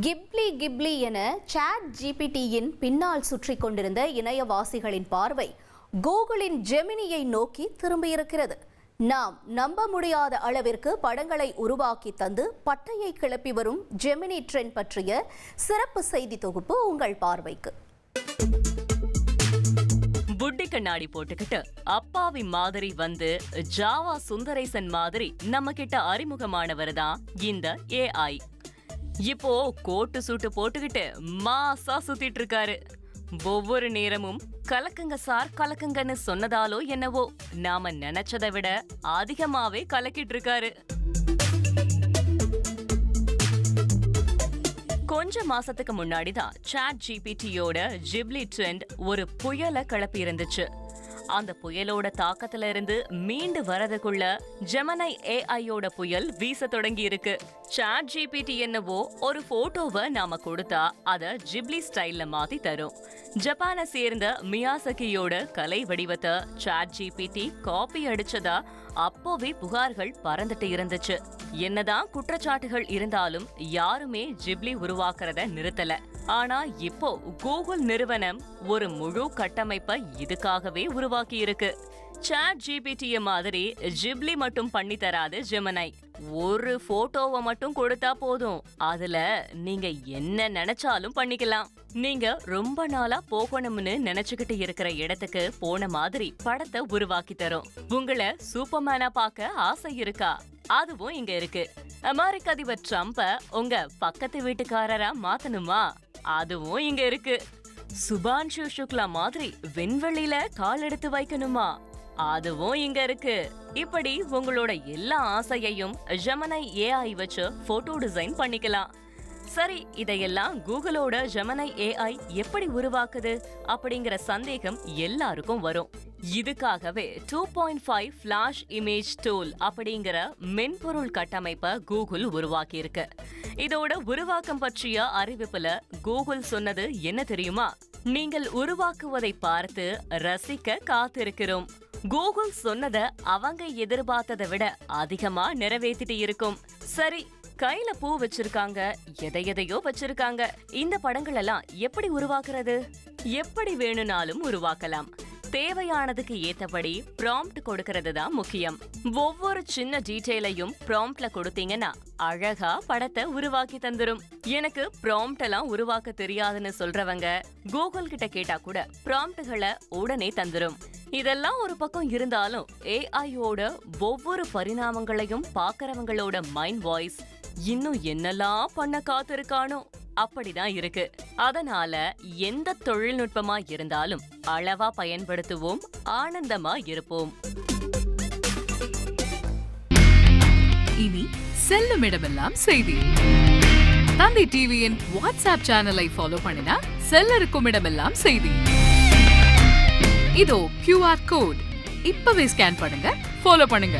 Ghibli Ghibli என chat ஜிபிடியின் பின்னால் சுற்றி கொண்டிருந்த இணையவாசிகளின் பார்வை கூகுளின் ஜெமினியை நோக்கி திரும்பியிருக்கிறது. நாம் நம்ப முடியாத அளவிற்கு படங்களை உருவாக்கி தந்து பட்டையை கிளப்பி வரும் ஜெமினி ட்ரெண்ட் பற்றிய சிறப்பு செய்தி தொகுப்பு உங்கள் பார்வைக்கு. புட்டி கண்ணாடி போட்டுக்கிட்டு அப்பாவி மாதிரி வந்து ஜாவா சுந்தரேசன் மாதிரி நம்ம கிட்ட அறிமுகமானவர் தான் இந்த ஏஐ இப்போ கோட்டு சூட்டு போட்டுக்கிட்டு மாசா சுத்திட்டு இருக்காரு ஒவ்வொரு நேரமும் கலக்குங்க சார் கலக்குங்கன்னு சொன்னதாலோ என்னவோ நாம நினைச்சதை விட அதிகமாவே கலக்கிட்டு இருக்காரு கொஞ்ச மாசத்துக்கு முன்னாடி தான் சாட் ஜிபிடியோட ஜிப்லி ட்ரெண்ட் ஒரு புயலை கிளப்பி இருந்துச்சு அந்த புயலோட தாக்கத்துல இருந்து மீண்டு வரதுக்குள்ள ஜெமனை ஏஐயோட புயல் வீச தொடங்கி இருக்கு சாட் ஜிபிடி என்னவோ ஒரு போட்டோவை நாம கொடுத்தா அத ஜிப்லி ஸ்டைல்ல மாத்தி தரும். ஜப்பானை சேர்ந்த மியாசகியோட கலை வடிவத்தை சாட் ஜிபிடி காப்பி அடிச்சதா அப்போவே புகார்கள் பறந்துட்டு இருந்துச்சு. என்னதான் குற்றச்சாட்டுகள் இருந்தாலும் யாருமே ஜிப்லி உருவாக்குறத நிறுத்தல. ஆனா இப்போ கூகுள் நிறுவனம் ஒரு முழு கட்டமைப்பை இதுக்காகவே உருவாக்கி இருக்கு சாட் ஜிபிடிய மாதிரி ஜிப்லி மட்டும் பண்ணி தராது ஜெமனை ஒரு போட்டோவை மட்டும் கொடுத்தா போதும். அதுல நீங்க என்ன நினைச்சாலும் பண்ணிக்கலாம். நீங்க ரொம்ப நாளா போகணும்னு நினைச்சுக்கிட்டு இருக்கிற இடத்துக்கு போன மாதிரி படத்தை உருவாக்கி தரும். உங்களை சூப்பர்மேனா பார்க்க ஆசை இருக்கா? அதுவும் இங்க இருக்கு. அமெரிக்க அதிபர் ட்ரம்ப உங்க பக்கத்து வீட்டுக்காரரா மாத்தணுமா? அதுவும் இங்க இருக்கு. சுபான்ஷு சுக்லா மாதிரி விண்வெளியில கால் எடுத்து வைக்கணுமா? அதுவும் இங்க இருக்கு. இப்படி உங்களோட எல்லா ஆசையையும் ஜெமனை ஏஐ வச்சு போட்டோ டிசைன் பண்ணிக்கலாம். சரி இதையெல்லாம் கூகுளோட ஜெமனை ஏஐ எப்படி உருவாக்குது அப்படிங்கிற சந்தேகம் எல்லாருக்கும் வரும். இதுக்காகவே two point five flash image tool அப்படிங்கிற மென்பொருள் கட்டமைப்பை கூகுள் உருவாக்கியிருக்கு. இதோட உருவாக்கம் பற்றிய அறிவிப்புல கூகுள் சொன்னது என்ன தெரியுமா? நீங்கள் உருவாக்குவதை பார்த்து ரசிக்க காத்திருக்கிறோம். கூகுள் சொன்னதை அவங்க எதிர்பார்த்ததை விட அதிகமா நிறைவேற்றிட்டு இருக்கும். சரி கையில பூ வச்சிருக்காங்க. எதை எதையோ வச்சிருக்காங்க. இந்த படங்கள் எல்லாம் எப்படி உருவாக்குறது? எப்படி வேணும்னாலும் உருவாக்கலாம். தேவையானதுக்கு ஏத்தபடி ப்ராம்ப்ட் கொடுக்கறது தான் முக்கியம். ஒவ்வொரு சின்ன டீட்டெயிலையும் ப்ராம்ப்ட்ல கொடுத்தீங்கன்னா அழகா படத்தை உருவாக்கி தந்துரும். எனக்கு ப்ராம்ப்ட் எல்லாம் உருவாக்க தெரியாதுன்னு சொல்றவங்க கூகுள் கிட்ட கேட்டா கூட ப்ராம்ப்ட்களை உடனே தந்துரும். இதெல்லாம் ஒரு பக்கம் இருந்தாலும் ஏஐயோட ஒவ்வொரு பரிணாமங்களையும் பாக்குறவங்களோட மைண்ட் வாய்ஸ் இன்னும் என்னெல்லாம் பண்ண காத்திருக்கானோ அப்படிதான் இருக்கு. அதனால எந்த தொழில்நுட்பமா இருந்தாலும் அளவா பயன்படுத்துவோம் ஆனந்தமா இருப்போம். இனி செல்லும் இடமெல்லாம் செய்தி. தந்தை டிவியின் வாட்ஸ்அப் சேனலை ஃபாலோ பண்ணினா செல்ல இருக்கும் இடமெல்லாம் செய்தி. இதோ கியூஆர் கோட் இப்பவே ஸ்கேன் பண்ணுங்க ஃபாலோ பண்ணுங்க.